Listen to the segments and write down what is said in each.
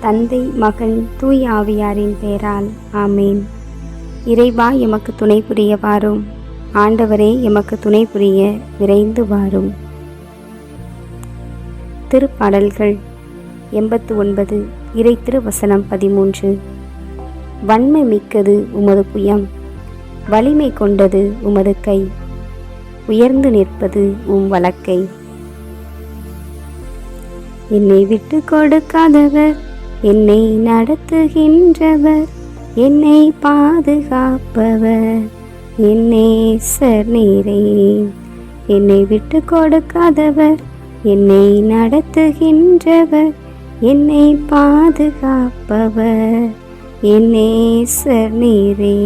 தந்தை மகன் தூய் ஆவியாரின் பெயரால் ஆமேன். இறைவா எமக்கு துணை புரிய வாரும். ஆண்டவரே எமக்கு துணை புரிய விரைந்து வாரும். திருப்பாடல்கள் எண்பத்து ஒன்பது இறை திருவசனம் பதிமூன்று. வன்மை மிக்கது உமது புயம் வலிமை கொண்டது உமது கை உயர்ந்து நிற்பது உம் வழக்கை. என்னை விட்டு கொடுக்காதவர் என்னை நடத்துகின்றவர் என்னை பாதுகாப்பவர். என்னே சர் நீரே. என்னை விட்டு கொடுக்காதவர் என்னை நடத்துகின்றவர் என்னை பாதுகாப்பவர். என்னே சர் நீரே.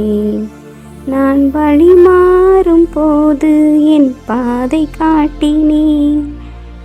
நான் வழி மாறும் போது என் பாதை காட்டினேன்.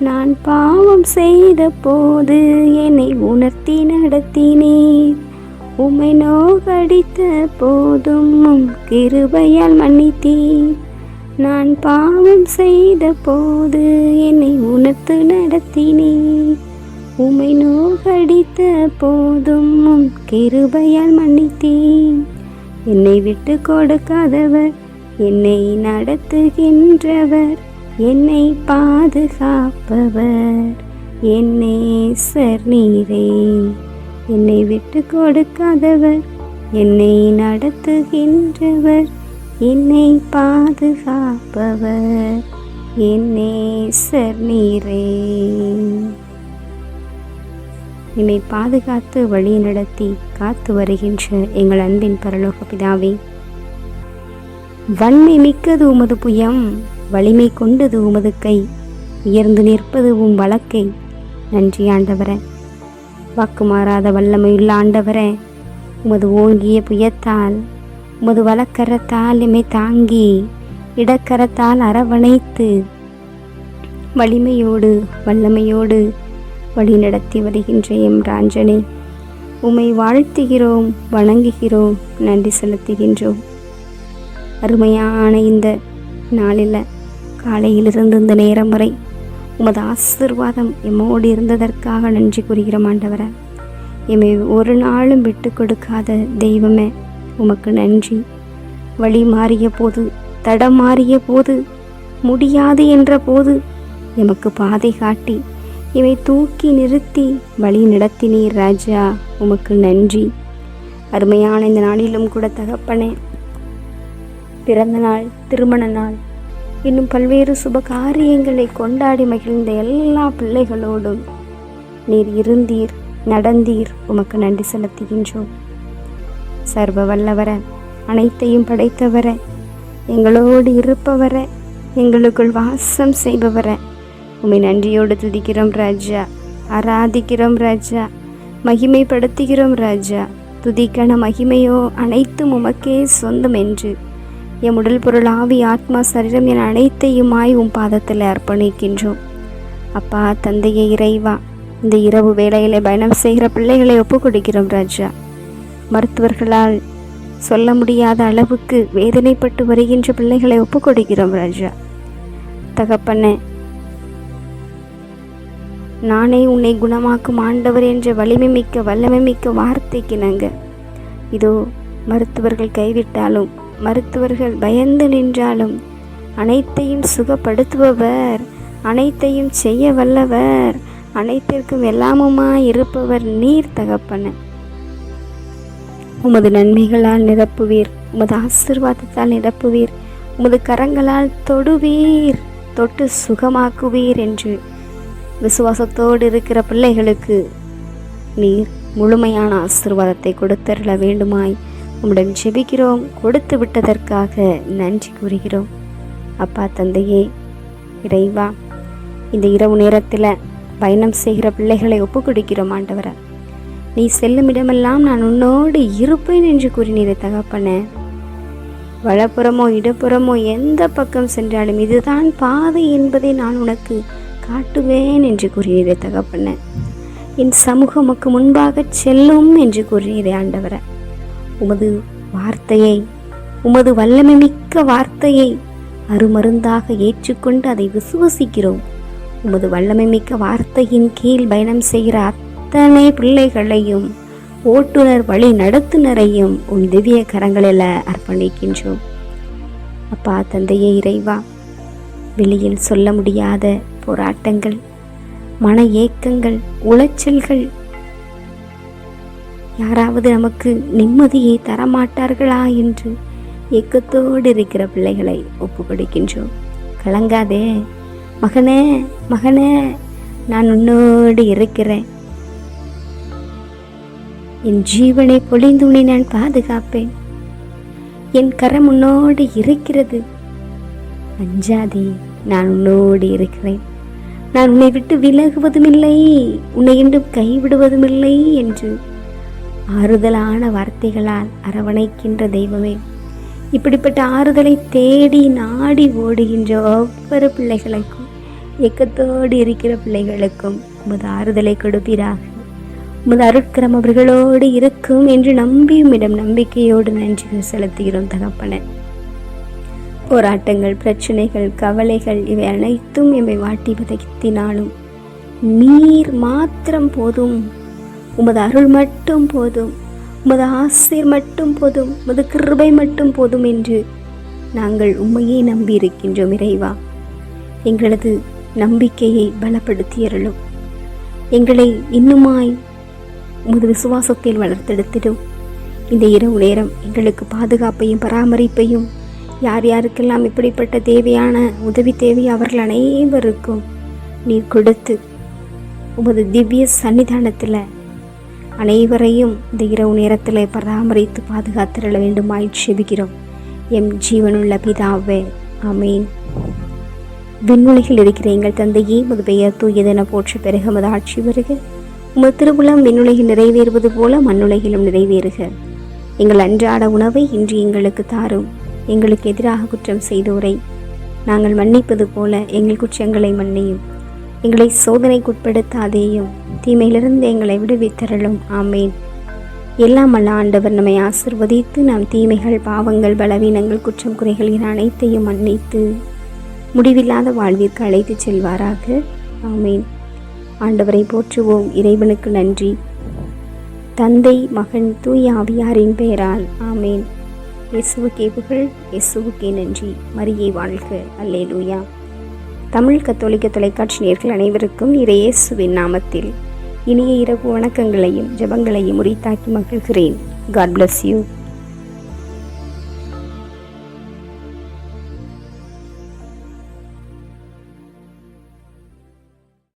நான் பாவம் செய்த போது என்னை உணர்த்தி நடத்தினேன் உமை நோகடித்த போதும் உம் கிருபையால் மன்னித்தேன் நான் பாவம் செய்த போது என்னை உணர்த்து நடத்தினேன் உமை நோகடித்த போதும் உம் கிருபையால் மன்னித்தேன் என்னை விட்டு கொடுக்காதவர் என்னை நடத்துகின்றவர். என்னை பாதுகாப்பவர். என்னே சர் நீரே என்னை விட்டு கொடுக்காதவர். என்னை நடத்துகின்றவர். என்னை பாதுகாப்பவர். என்னே சர் நீரே என்னை பாதுகாத்து வழி நடத்தி காத்து வருகின்ற எங்கள் அன்பின் பரலோக பிதாவே வன்மை மிக்கது உமது புயம் வலிமை கொண்டது உமது கை. உயர்ந்து நிற்பது உம் வழக்கை. நன்றி ஆண்டவரே. வாக்கு மாறாத வல்லமையுள்ள ஆண்டவரே உமது ஓங்கிய புயத்தால் உமது வழக்கரத்தால் எம்மை தாங்கி இடக்கரத்தால் அரவணைத்து வலிமையோடு வல்லமையோடு வழிநடத்தி வருகின்ற எம் ராஞ்சனே உம்மை வாழ்த்துகிறோம் வணங்குகிறோம் நன்றி செலுத்துகின்றோம். அருமையான இந்த நாளில் காலையிலிருந்து இந்த நேரம் வரை உமது ஆசிர்வாதம் எம்மோடு இருந்ததற்காக நன்றி கூறுகிறோம் ஆண்டவரை. எம்மை ஒரு நாளும் விட்டு கொடுக்காத தெய்வமே உமக்கு நன்றி. வழி மாறிய போது தடம் மாறிய போது முடியாது என்ற போது எமக்கு பாதை காட்டி இவை தூக்கி நிறுத்தி வழி நடத்தினீர் ராஜா உமக்கு நன்றி. அருமையான இந்த நாளிலும் கூட தகப்பனே பிறந்த நாள் திருமண நாள். இன்னும் பல்வேறு சுப காரியங்களை கொண்டாடி மகிழ்ந்த எல்லா பிள்ளைகளோடும் நீர் இருந்தீர் நடந்தீர். உமக்கு நன்றி செலுத்துகின்றோம். சர்வ வல்லவர அனைத்தையும் படைத்தவர எங்களோடு இருப்பவர எங்களுக்குள் வாசம் செய்பவர. உமை நன்றியோடு துதிக்கிறோம் ராஜா ஆராதிக்கிறோம் ராஜா மகிமைப்படுத்துகிறோம் ராஜா. துதிக்கன மகிமையோ அனைத்தும் உமக்கே சொந்தம் என்று எம் உடல் பொருள் ஆவி ஆத்மா சரீரம் என அனைத்தையுமாய் உம் பாதத்தில் அர்ப்பணிக்கின்றோம். அப்பா தந்தையை இறைவா இந்த இரவு வேளையிலே பயணம் செய்கிற பிள்ளைகளை ஒப்புக் கொடுக்கிறோம் ராஜா. மருத்துவர்களால் சொல்ல முடியாத அளவுக்கு வேதனைப்பட்டு வருகின்ற பிள்ளைகளை ஒப்புக் கொடுக்கிறோம் ராஜா. தகப்பனே நானே உன்னை குணமாக்கும் ஆண்டவர் என்ற வலிமை மிக்க வல்லமை மிக்க வார்த்தைக்கு நாங்கள் இதோ மருத்துவர்கள் கைவிட்டாலும் மருத்துவர்கள் பயந்து நின்றாலும் அனைத்தையும் சுகப்படுத்துபவர் அனைத்தையும் செய்ய வல்லவர் அனைத்திற்கும் எல்லாமுமா இருப்பவர் நீர் தகப்பன. உமது நன்மைகளால் நிரப்புவீர் உமது ஆசிர்வாதத்தால் நிரப்புவீர் உமது கரங்களால் தொடுவீர் தொட்டு சுகமாக்குவீர் என்று விசுவாசத்தோடு இருக்கிற பிள்ளைகளுக்கு நீர் முழுமையான ஆசிர்வாதத்தை கொடுத்தருள வேண்டுமாய். உம்மிடம் ஜெபிக்கிறோம் கொடுத்து விட்டதற்காக நன்றி கூறுகிறோம். அப்பா தந்தையே இறைவா இந்த இரவு நேரத்தில் பயணம் செய்கிற பிள்ளைகளை ஒப்புக் கொடுக்கிறோம் ஆண்டவரை. நீ செல்லும் இடமெல்லாம் நான் உன்னோடு இருப்பேன் என்று கூறினீரை தகப்பன. வலப்புறமோ இடப்புறமோ எந்த பக்கம் சென்றாலும் இதுதான் பாதை என்பதை நான் உனக்கு காட்டுவேன் என்று கூறினீரே தகப்பன. என் சமூகமுக்கு முன்பாக செல்லும் என்று கூறினீரே ஆண்டவரை. உமது வார்த்தையை உமது வல்லமை மிக்க வார்த்தையை அருமருந்தாக ஏற்றுக்கொண்டு அதை விசுவசிக்கிறோம். உமது வல்லமை மிக்க வார்த்தையின் கீழ் பயணம் செய்கிற அத்தனை பிள்ளைகளையும் ஓட்டுநர் வழி நடத்துனரையும் உன் திவ்ய கரங்களில் அர்ப்பணிக்கின்றோம். அப்பா தந்தையே இறைவா வெளியில் சொல்ல முடியாத போராட்டங்கள் மன ஏக்கங்கள் உளைச்சல்கள் யாராவது நமக்கு நிம்மதியை தரமாட்டார்களா என்று ஏக்கத்தோடு இருக்கிற பிள்ளைகளை ஒப்பு கொடுக்கின்றோம் கலங்காதே. மகனே மகனே நான் உன்னோடு இருக்கிறேன். என் ஜீவனை பொழிந்து உன்னை நான் பாதுகாப்பேன். என் கரம் உன்னோடு இருக்கிறது. அஞ்சாதே நான் உன்னோடு இருக்கிறேன். நான் உன்னை விட்டு விலகுவதுமில்லை உன்னை என்றும் கைவிடுவதுமில்லை என்று ஆறுதலான வார்த்தைகளால் அரவணைக்கின்ற தெய்வமே. இப்படிப்பட்ட ஆறுதலை தேடி நாடி ஓடுகின்ற ஒவ்வொரு பிள்ளைகளுக்கும் ஏக்கத்தோடு இருக்கிற பிள்ளைகளுக்கும் உமது ஆறுதலை கொடுப்பீராக உமது அருட்கிரம் அவர்களோடு இருக்கும் என்று நம்பியும் இடம் நம்பிக்கையோடு நன்றிகள் செலுத்துகிறோம் தகப்பன. போராட்டங்கள் பிரச்சனைகள் கவலைகள் இவை அனைத்தும் எம்மை வாட்டி வதத்தினாலும் நீர் மாத்திரம் போதும். உமது அருள் மட்டும் போதும் உமது ஆசிர் மட்டும் போதும் உமது கிருபை மட்டும் போதும் என்று நாங்கள் உண்மையை நம்பி இருக்கின்றோம் இறைவா. எங்களது நம்பிக்கையை பலப்படுத்தியருளும். எங்களை இன்னுமாய் உமது விசுவாசத்தில் வளர்த்தெடுத்திடும். இந்த இரவு நேரம் எங்களுக்கு பாதுகாப்பையும் பராமரிப்பையும் யார் யாருக்கெல்லாம் இப்படிப்பட்ட தேவையான உதவி தேவை அவர்கள் அனைவருக்கும் நீர் கொடுத்து உமது திவ்ய சன்னிதானத்தில் அனைவரையும் இந்த இரவு நேரத்தில் பராமரித்து பாதுகாத்திரள வேண்டுமாய் செபிக்கிறோம். எம் ஜீவனுள்ள பிதாவே அமீன் விண்ணுலகில் இருக்கிற எங்கள் தந்தையே உமது பெயர் தூயதென போற்று பெருக மது ஆட்சி வருக. உமது திருவுளம் விண்ணுலகில் நிறைவேறுவது போல மண்ணுலகிலும் நிறைவேறுக. எங்கள் அன்றாட உணவை இன்று எங்களுக்கு தாரும். எங்களுக்கு எதிராக குற்றம் செய்தோரை நாங்கள் மன்னிப்பது போல எங்கள் குற்றங்களை மன்னியும். எங்களை சோதனைக்குட்படுத்தாதேயும். தீமையிலிருந்து எங்களை விடுவித்தரலும் ஆமேன். எல்லாம் அல்ல ஆண்டவர் நம்மை ஆசிர்வதித்து நாம் தீமைகள் பாவங்கள் பலவீனங்கள் குற்றம் குறைகள் என அனைத்தையும் மன்னித்து முடிவில்லாத வாழ்விற்கு அழைத்துச் செல்வாராக. ஆமேன். ஆண்டவரை போற்றுவோம். இறைவனுக்கு நன்றி. தந்தை மகன் தூய் ஆவியாரின் பெயரால். ஆமேன். இயேசுவுக்கே புகழ் இயேசுவுக்கே நன்றி. மரியை வாழ்க. அல்லேலூயா. தமிழ் கத்தோலிக்க தொலைக்காட்சி நேர்கள் அனைவருக்கும் இறையேசுவின் நாமத்தில் இனிய இரவு வணக்கங்களையும் ஜெபங்களையும் உரித்தாக்கி மகிழ்கிறேன். God bless you